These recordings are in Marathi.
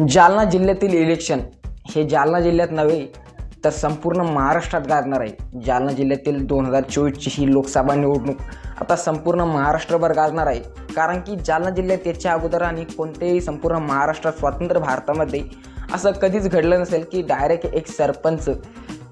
जालना जिल्ह्यातील इलेक्शन हे जालना जिल्ह्यात नव्हे तर संपूर्ण महाराष्ट्रात गाजणार आहे. जालना जिल्ह्यातील दोन हजार चोवीसची ही लोकसभा निवडणूक आता संपूर्ण महाराष्ट्रभर गाजणार आहे. कारण की जालना जिल्ह्यात याच्या अगोदर आणि कोणत्याही संपूर्ण महाराष्ट्रात स्वतंत्र भारतामध्ये असं कधीच घडलं नसेल की डायरेक्ट एक सरपंच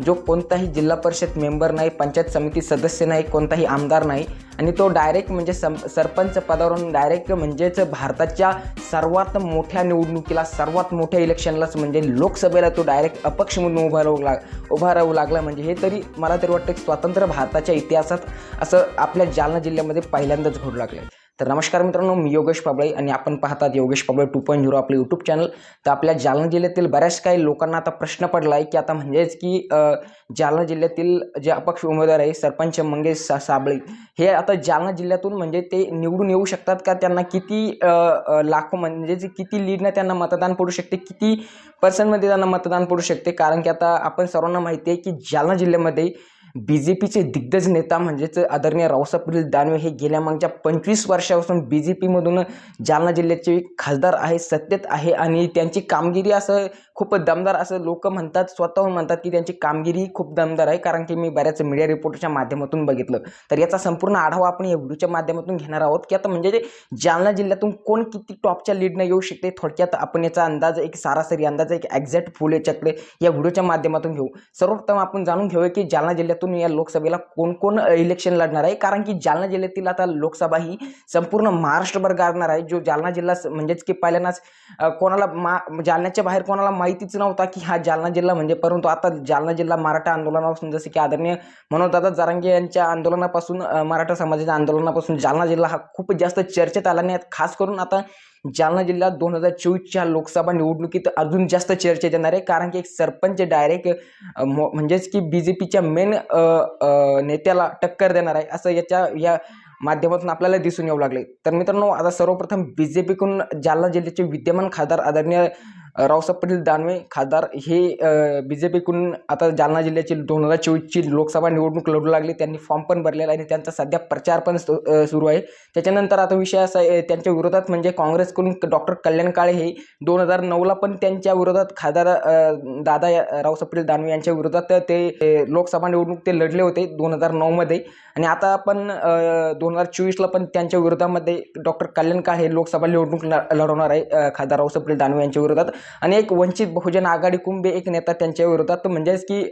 जो कोणताही जिल्हा परिषद मेंबर नाही पंचायत समिती सदस्य नाही कोणताही आमदार नाही आणि तो डायरेक्ट म्हणजे सं सरपंच पदावरून डायरेक्ट म्हणजेच भारताच्या सर्वात मोठ्या निवडणुकीला सर्वात मोठ्या इलेक्शनलाच म्हणजे लोकसभेला तो डायरेक्ट अपक्ष म्हणून उभा राहू लाग उभा राहू लागला. म्हणजे हे तरी मला तरी वाटतं स्वतंत्र भारताच्या इतिहासात असं आपल्या जालना जिल्ह्यामध्ये पहिल्यांदाच घडू लागलं आहे तर नमस्कार मित्रांनो मी योगेश पाबळे आणि आपण पाहतात Yogesh Pabale two point zero आपलं यूट्यूब चॅनल तर आपल्या जालना जिल्ह्यातील बऱ्याच काही लोकांना आता प्रश्न पडला आहे की आता म्हणजेच की जालना जिल्ह्यातील जे अपक्ष उमेदवार आहे सरपंच मंगेश सा साबळे हे आता जालना जिल्ह्यातून म्हणजे ते निवडून येऊ शकतात का? त्यांना किती लाखो म्हणजे जे किती लीडनं त्यांना मतदान पडू शकते? किती पर्सेंटमध्ये त्यांना मतदान पडू शकते? कारण की आता आपण सर्वांना माहिती आहे की जालना जिल्ह्यामध्ये बी जे पीचे दिग्गज नेता म्हणजेच आदरणीय रावसाहेब पाटील दानवे हे गेल्या मागच्या पंचवीस वर्षापासून बी जे पीमधून जालना जिल्ह्याचे खासदार आहे सत्तेत आहे आणि त्यांची कामगिरी असं खूप दमदार असं लोक म्हणतात स्वतःहून म्हणतात की त्यांची कामगिरी खूप दमदार आहे कारण की मी बऱ्याच मीडिया रिपोर्टच्या माध्यमातून बघितलं. तर याचा संपूर्ण आढावा आपण या व्हिडिओच्या माध्यमातून घेणार आहोत की आता म्हणजे जालना जिल्ह्यातून कोण किती टॉपच्या लीडनं येऊ शकते थोडक्यात आपण याचा अंदाज एक सरासरी अंदाज एक एक्झॅक्ट फुल याच्याकडे या व्हिडिओच्या माध्यमातून घेऊ. सर्वप्रथम आपण जाणून घेऊया की जालना जिल्ह्यात राज्यातून या लोकसभेला कोण कोण इलेक्शन लढणार आहे? कारण की जालना जिल्ह्यातील आता लोकसभा ही संपूर्ण महाराष्ट्रभर गाजणार आहे. जो जालना जिल्हा म्हणजेच की पहिल्यांदाच कोणाला मा जालन्याच्या बाहेर कोणाला माहितीच नव्हता की हा जालना जिल्हा म्हणजे परंतु आता जालना जिल्हा मराठा आंदोलनापासून जसे की आदरणीय मनोदादा जरांगे यांच्या आंदोलनापासून मराठा समाजाच्या आंदोलनापासून जालना जिल्हा हा खूप जास्त चर्चेत आला नाही. खास करून आता जालना जिल्ह्यात दोन हजार चोवीसच्या लोकसभा निवडणुकीत अजून जास्त चर्चेत येणार आहे. कारण की एक सरपंच डायरेक्ट म्हणजेच की बी जे पीच्या मेन नेत्याला टक्कर देणार आहे. असं याच्या या माध्यमातून आपल्याला दिसून येऊ लागले तर मित्रांनो आता सर्वप्रथम बी जे पीकडून जालना जिल्ह्याचे विद्यमान खासदार आदरणीय रावसाहेब पाटील दानवे खासदार हे बी जे पीकडून आता जालना जिल्ह्याची दोन हजार चोवीसची लोकसभा निवडणूक लढू लागली. त्यांनी फॉर्म पण भरलेला आहे आणि त्यांचा सध्या प्रचार पण सु- सुरू आहे. त्याच्यानंतर आता विषय असा आहे त्यांच्या विरोधात म्हणजे काँग्रेसकडून डॉक्टर कल्याण काळे हे दोन हजार नऊला पण त्यांच्या विरोधात खासदार दादा या- रावसाहेब पाटील दानवे यांच्या विरोधात ते लोकसभा निवडणूक ते लढले होते दोन हजार नऊमध्ये. आणि आता आपण दोन हजार चोवीसला पण त्यांच्या विरोधामध्ये डॉक्टर कल्याण काळे हे लोकसभा निवडणूक ल- लढवणार आहे खासदार रावसाहेब पाटील दानवे यांच्या विरोधात. आणि एक वंचित बहुजन आघाडी कुंभे एक नेता त्यांच्या विरोधात म्हणजेच की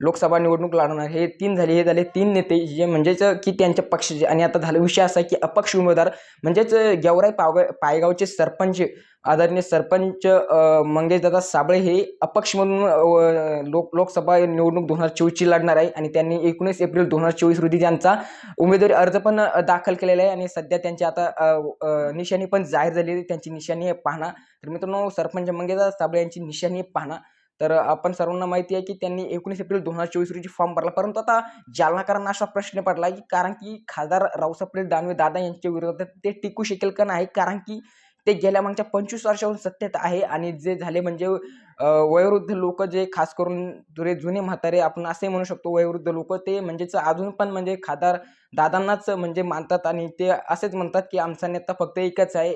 लोकसभा निवडणूक लढवणार हे तीन झाले हे झाले तीन नेते जे म्हणजेच की त्यांच्या पक्षाचे आणि आता झालं विषय असा की अपक्ष उमेदवार म्हणजेच गेवराई पावग पायगावचे सरपंच आदरणीय सरपंच मंगेशदादा साबळे हे अपक्ष म्हणून लोक लोकसभा निवडणूक दोन हजार चोवीसची लढणार आहे. आणि त्यांनी एकोणीस एप्रिल दोन हजार चोवीस रोजी त्यांचा उमेदवारी अर्ज पण दाखल केलेला आहे. आणि सध्या त्यांची आता निशाणी पण जाहीर झालेली आहे. त्यांची निशाणी पाहणं पाहणा. तर मित्रांनो सरपंच मंगेदा साबळे यांची निशाणी आहे पाहणा. तर आपण सर्वांना माहिती आहे की त्यांनी एकोणीस एप्रिल दोन हजार चोवीस रोजी फॉर्म भरला. परंतु आता जालनाकरांना असा प्रश्न पडला की कारण की खासदार रावसाहेब दानवे दादा यांच्या विरोधात ते टिकू शकेल का नाही? कारण की ते गेल्या मागच्या पंचवीस वर्षाहून सत्तेत आहे आणि जे झाले म्हणजे वयोवृद्ध लोक जे खास करून जुरे जुने म्हातारे आपण असे म्हणू शकतो वयोवृद्ध लोक ते म्हणजेच अजून पण म्हणजे खादार दादांनाच म्हणजे मानतात आणि ते असेच म्हणतात की आमचा नेता फक्त एकच आहे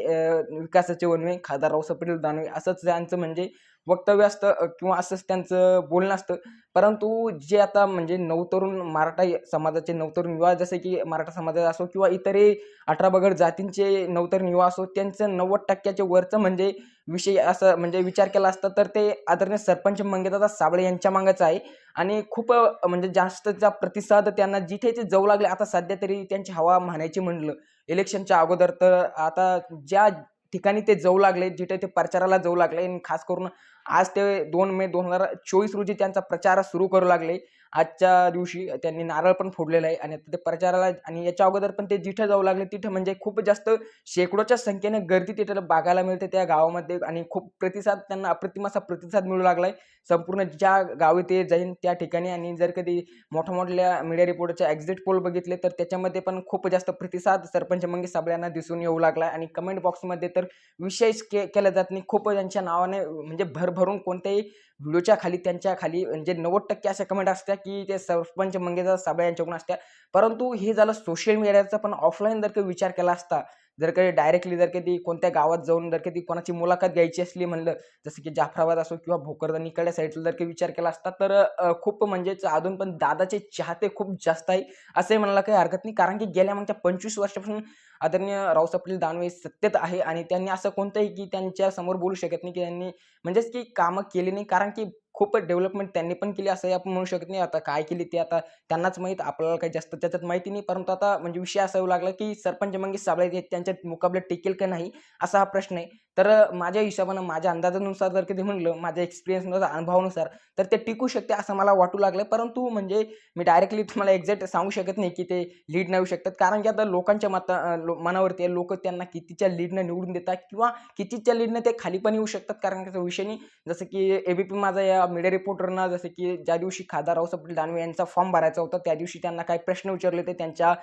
विकासाचे वनवे खासदार रावसाहेब दानवे असंच त्यांचं म्हणजे वक्तव्य असतं किंवा असंच त्यांचं बोलणं असतं. परंतु जे आता म्हणजे नवतरुण मराठा समाजाचे नवतरुण युवा जसे की मराठा समाजाचा असो किंवा इतरही अठरा बगड जातींचे नवतरुण युवा असो त्यांचं नव्वद टक्क्याच्या वरचं म्हणजे विषय असं म्हणजे विचार केला असता तर ते आदरणीय सरपंच मंगेदादा साबळे यांच्या मागच आहे. आणि खूप म्हणजे जास्तचा प्रतिसाद त्यांना जिथे ते जाऊ लागले आता सध्या तरी त्यांची हवा म्हणायची म्हणलं. इलेक्शनच्या अगोदर तर आता ज्या ठिकाणी ते जाऊ लागले जिथे ते प्रचाराला जाऊ लागले आणि खास करून आज ते दोन मे दोन हजार चोवीस रोजी त्यांचा प्रचार सुरू करू लागले आजच्या दिवशी त्यांनी नारळ पण फोडलेला आहे आणि आता ते प्रचाराला आणि याच्या अगोदर पण ते जिथं जाऊ लागले. तिथं म्हणजे खूप जास्त शेकडोच्या संख्येने गर्दी तिथे बघायला मिळते त्या गावामध्ये आणि खूप प्रतिसाद त्यांना अप्रतिम असा प्रतिसाद मिळू लागलाय. संपूर्ण ज्या गावी ते जाईन त्या ठिकाणी आणि जर कधी मोठ्या मोठ्या मीडिया रिपोर्टच्या एक्झिट पोल बघितले तर त्याच्यामध्ये पण खूप जास्त प्रतिसाद सरपंच मंगेश साबळ्यांना दिसून येऊ लागला आणि कमेंट बॉक्समध्ये तर विशेष के केला जात नाही. खूप त्यांच्या नावाने म्हणजे भरभरून कोणत्याही व्हिडिओच्या खाली त्यांच्या खाली म्हणजे नव्वद टक्के अशा कमेंट असत्या की ते सरपंच मंगेजा साबळे यांच्याकडून असत्या परंतु हे झालं सोशल मीडियाचा पण ऑफलाईन जर का विचार केला असता जर कधी डायरेक्टली जर कधी कोणत्या गावात जाऊन जर कधी कोणाची मुलाखत घ्यायची असली म्हणलं जसं की जाफराबाद असो किंवा भोकरदन इकडल्या साईडला जर काही विचार केला असता तर खूप म्हणजेच अजून पण दादाचे चाहते खूप जास्त आहे असंही म्हणायला काही हरकत नाही. कारण की गेल्या मागच्या पंचवीस वर्षापासून आदरणीय रावसाहेब पाटील दानवे सत्तेत आहे आणि त्यांनी असं कोणतंही की त्यांच्यासमोर बोलू शकत नाही की त्यांनी म्हणजेच की कामं केली नाही. कारण की खूप डेव्हलपमेंट त्यांनी पण केली असं आपण म्हणू शकत नाही. आता काय केली ते आता त्यांनाच माहीत आपल्याला काही जास्त त्याच्यात माहिती नाही. परंतु आता म्हणजे विषय असा येऊ लागला की सरपंच मंगेश साबळे त्यांच्या मुकाबल्यात टिकेल का नाही असा हा प्रश्न आहे. तर माझ्या हिशोबानं माझ्या अंदाजानुसार जर कधी म्हणलं माझ्या एक्सपिरियन्सनुसार अनुभवानुसार तर ते टिकू शकते असं मला वाटू लागलं. परंतु म्हणजे मी डायरेक्टली तुम्हाला एक्झॅक्ट सांगू शकत नाही की ते लीड नाही शकतात. कारण की आता लोकांच्या मता लो- मनावरती लोक त्यांना कितीच्या लीडनं निवडून देतात किंवा कितीच्या लीडनं ते खाली पण येऊ शकतात. कारण त्याचा विषय नाही जसं की एबीपी माझा या मीडिया रिपोर्टरना जसं की ज्या दिवशी खासदार रावसाहेब दानवे यांचा फॉर्म भरायचा होता त्या दिवशी त्यांना काही प्रश्न विचारले होते. त्यांच्या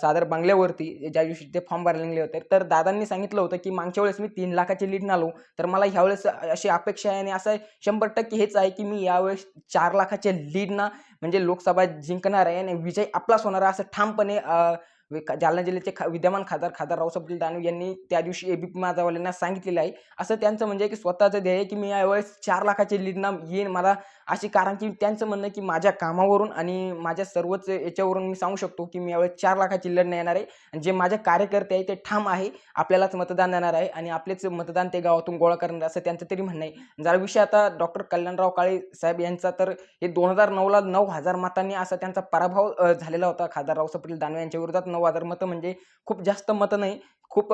सादर बंगल्यावरती ज्या दिवशी ते फॉर्म भरायला निघले होते तर दादांनी सांगितलं होतं की मागच्या वेळेस मी तीन लाखाची लीड नालो तर मला ह्यावेळेस अशी अपेक्षा आहे आणि असं शंभर टक्के हेच आहे की मी यावेळेस चार लाखाच्या लीडना म्हणजे लोकसभा जिंकणार आहे आणि विजय आपलाच होणार आहे असं ठामपणे जालना जिल्ह्याचे खा विद्यमान खासदार खासदार रावसाहेब पाटील दानवे यांनी त्या दिवशी एबीपी माझावाल्यांना सांगितलेलं आहे. असं त्यांचं म्हणजे की स्वतःचं ध्येय आहे की मी यावेळेस चार लाखाची लीडना येईन मला अशी कारण की त्यांचं म्हणणं की माझ्या कामावरून आणि माझ्या सर्वच याच्यावरून मी सांगू शकतो की मी यावेळेस चार लाखाची लढणं येणार आहे. आणि जे माझे कार्यकर्ते आहे ते ठाम आहे आपल्यालाच मतदान देणार आहे आणि आपलेच मतदान ते गावातून गोळा करणार असं त्यांचं तरी म्हणणं आहे. जरा विषय आता डॉक्टर कल्याणराव काळे साहेब यांचा तर हे दोन हजार नऊला नऊ हजार मतांनी असा त्यांचा पराभव झालेला होता खासदार रावसाहेब पाटील दानवे यांच्या विरोधात. नऊ हजार मतं म्हणजे खूप जास्त मतं नाही. खूप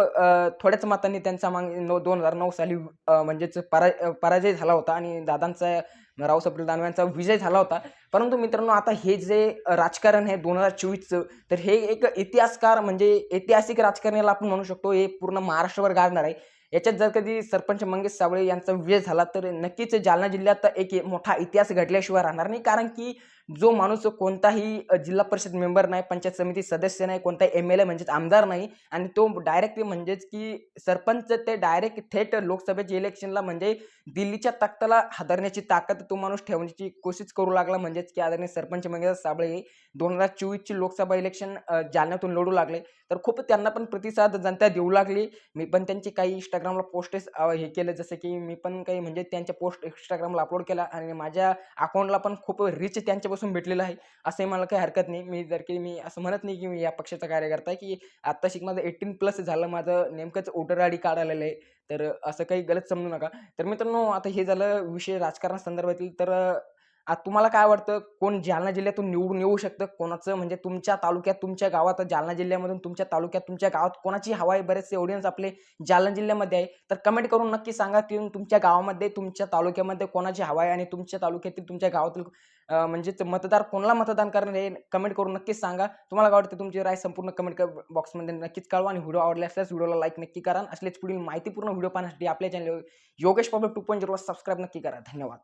थोड्याच मतांनी त्यांचा माग नऊ दोन हजार नऊ साली म्हणजेच परा पराजय झाला होता आणि दादांचा रावसाहेब पाटील दानवे यांचा विजय झाला होता. परंतु मित्रांनो आता हे जे राजकारण आहे दोन हजार चोवीसचं तर हे एक इतिहासकार म्हणजे ऐतिहासिक राजकारणाला आपण म्हणू शकतो हे पूर्ण महाराष्ट्रभर गाजणार आहे. याच्यात जर कधी सरपंच मंगेश सावळे यांचा विजय झाला तर नक्कीच जालना जिल्ह्यात एक मोठा इतिहास घडल्याशिवाय राहणार नाही. कारण की जो माणूस कोणताही जिल्हा परिषद मेंबर नाही पंचायत समिती सदस्य नाही कोणताही एम एल ए म्हणजेच आमदार नाही आणि तो डायरेक्ट म्हणजेच की सरपंच ते डायरेक्ट थेट लोकसभेच्या इलेक्शनला म्हणजे दिल्लीच्या तख्ताला हादरण्याची ताकद तो माणूस ठेवण्याची कोशिश करू लागला. म्हणजेच की आदरणीय सरपंच मंगेश साबळे दोन हजार चोवीसची लोकसभा इलेक्शन जालन्यातून लढू लागले. तर खूप त्यांना पण प्रतिसाद जनता देऊ लागली. मी पण त्यांची काही इंस्टाग्रामला पोस्टेस हे केलं. जसं की मी पण काही म्हणजे त्यांच्या पोस्ट इंस्टाग्रामला अपलोड केला आणि माझ्या अकाउंटला पण खूप रिच त्यांच्यापासून भेटलेलं आहे. असंही मला काही हरकत नाही. मी जर की मी असं म्हणत नाही की मी या पक्षाचा कार्यकर्ता आहे की आत्ता शिक माझं एटीन प्लस झालं. माझं नेमकंच वोटर आय डी कार्ड आलेलं आहे. तर असं काही गलत समजू नका. तर मित्रांनो आता हे झालं विषय राजकारणासंदर्भातील तर तुम्हाला काय वाटतं? कोण जालना जिल्ह्यातून निवडून येऊ शकतं? कोणाचं? म्हणजे तुमच्या तालुक्यात तुमच्या गावात जालना जिल्ह्यामधून तुमच्या तालुक्यात तुमच्या गावात कोणाची हवा आहे? बरेचसे ऑडियन्स आपले जालना जिल्ह्यामध्ये आहे. तर कमेंट करून नक्की सांगा की तुमच्या गावामध्ये तुमच्या तालुक्यामध्ये कोणाची हवा आहे? आणि तुमच्या तालुक्यातील तुमच्या गावातील म्हणजे म्हणजेच मतदार कोणाला मतदान करणार हे कमेंट करून नक्कीच सांगा. तुम्हाला काय वाटतं? तुमची राय संपूर्ण कमेंट बॉक्समध्ये नक्कीच कळवा. आणि व्हिडिओ आवडला असल्यास व्हिडिओला लाईक नक्की करा. असलेच पुढील माहितीपूर्ण व्हिडिओ पाहण्यासाठी आपल्या channel Yogesh public two point subscribe नक्की करा. धन्यवाद.